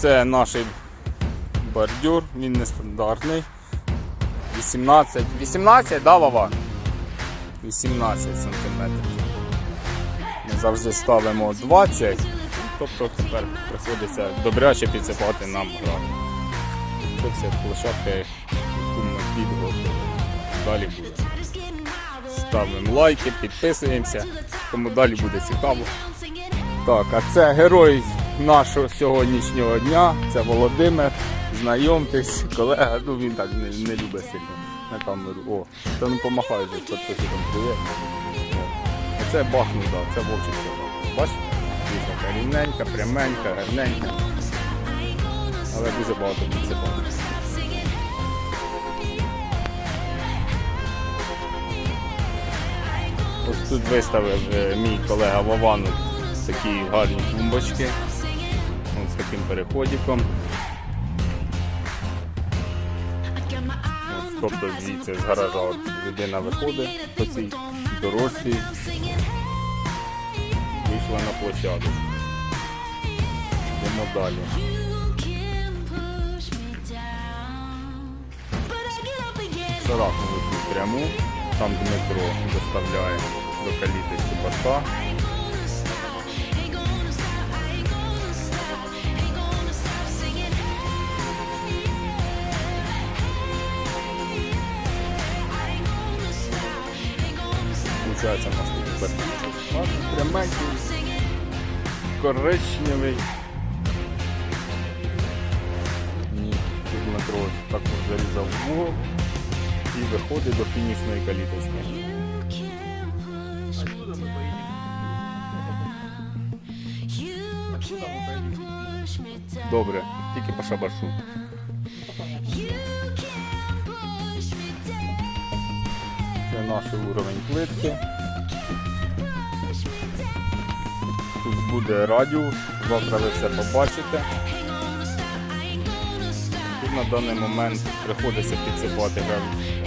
Це наш бордюр, він нестандартний. 18, 18, да, Вова? 18 сантиметрів. Ми завжди ставимо 20, тобто тепер приходиться добряче підсипати нам грати. Це все площадка, яку ми підготували. Далі буде. Ставимо лайки, підписуємося, тому далі буде цікаво. Так, а це герой нашого сьогоднішнього дня, це Володимир. Знайомтесь, колега, ну він так не, не любить сильно на камеру. О, та ну помахай же, хто хтось там привіт. О. Це бахну, да, це вовчик. Бачиш? Дивіться, рівненька, пряменька, гарненька. Але дуже багато підсипав. Ось тут виставив е, мій колега Вовану такі гарні тумбочки. Таким переходиком. Ось, тобто звідси з гаража от людина виходить по цій дорожці. Вийшла на площадку. Йдемо далі. Шарахнули пряму, там Дмитро доставляє до каліточки бака. Получається у нас тут бак. Пряменький, коричневий. Ні, тут Дмитро також зарізав вугол і виходить до фінішної каліточки. Добре, тільки по шабашу. Наш уровень плитки. Тут буде радіус, завтра ви все побачите. Тут на даний момент приходиться підсипати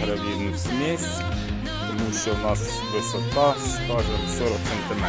гравійну смісь, тому що в нас висота, скажімо, 40 см.